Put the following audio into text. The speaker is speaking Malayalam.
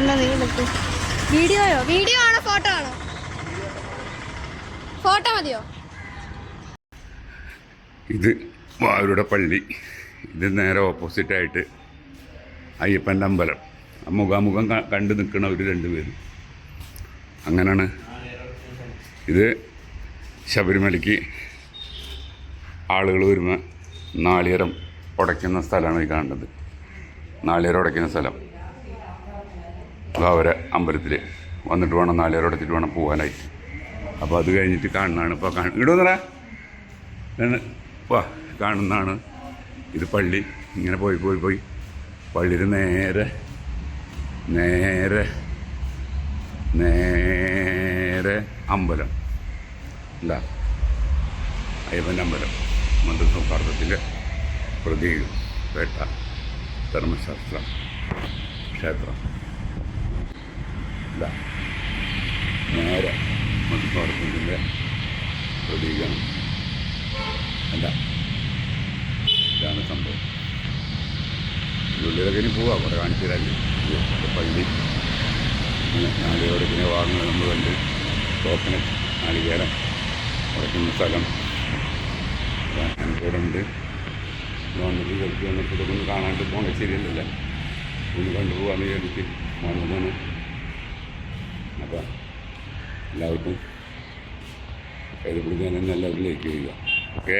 എന്നാ നീ എടുക്ക്. വീഡിയോയോ? വീഡിയോ ആണോ? ഫോട്ടോ ആണോ? ഫോട്ടോ മതിയോ? ഇത് വാവരുടെ പള്ളി. ഇത് നേരെ ഓപ്പോസിറ്റായിട്ട് അയ്യപ്പന്റെ അമ്പലം. ആ മുഖാമുഖം കണ്ടു നിൽക്കണ ഒരു രണ്ടുപേര് അങ്ങനെയാണ് ഇത് ശബരിമലയ്ക്ക് ആളുകൾ വരുമ്പോൾ നാളികേരം ഉടയ്ക്കുന്ന സ്ഥലമാണ് ഈ കാണുന്നത്. നാളികേരം ഉടയ്ക്കുന്ന സ്ഥലം. അവരെ അമ്പലത്തിൽ വന്നിട്ട് വേണം നാളികേരം ഉടച്ചിട്ട് വേണം പോകാനായി അപ്പോൾ അത് കഴിഞ്ഞിട്ട് കാണുന്നതാണ്. ഇപ്പോൾ കാണും എന്ന് വാ കാണുന്നതാണ്. ഇത് പള്ളി. ഇങ്ങനെ പോയി പോയി പോയി. പള്ളിയിൽ നേരെ നേരെ നേരെ അമ്പലം. അല്ല അയ്യപ്പന്റെ അമ്പലം. മന്ത്രസൗഹാർദ്ദത്തിന്റെ പ്രതീകം. പേട്ട. ധർമ്മശാസ്ത്ര. ക്ഷേത്രം. ഇല്ല നേരെ മന്ത്രസൗഹാർദ്ദത്തിന്റെ പ്രതീകം അല്ല ഇതാണ് സംഭവം. ഉള്ളിലൊക്കെ ഇനി പോവാം അവിടെ കാണിച്ചു തരാല്ലേ പള്ളി. നാളികേരോട് പിന്നെ വാങ്ങുന്നത് നമ്മൾ കണ്ട് ടോക്കന് നാളികേരം കുറയ്ക്കുന്ന സ്ഥലം. ഉണ്ട്. വന്നിട്ട് കളിച്ച് വന്നിട്ട് ഇതൊക്കെ ഒന്ന് കാണാണ്ട് പോകേണ്ട ശരിയല്ലല്ലേ. ഒന്ന് കണ്ടുപോകാമെന്ന് വിചാരിച്ച് വന്നതാണ്. അപ്പം എല്ലാവർക്കും കയ്യിൽ പിടിക്കാൻ തന്നെ എല്ലാവരും ലൈക്ക് ചെയ്യുക ഓക്കെ?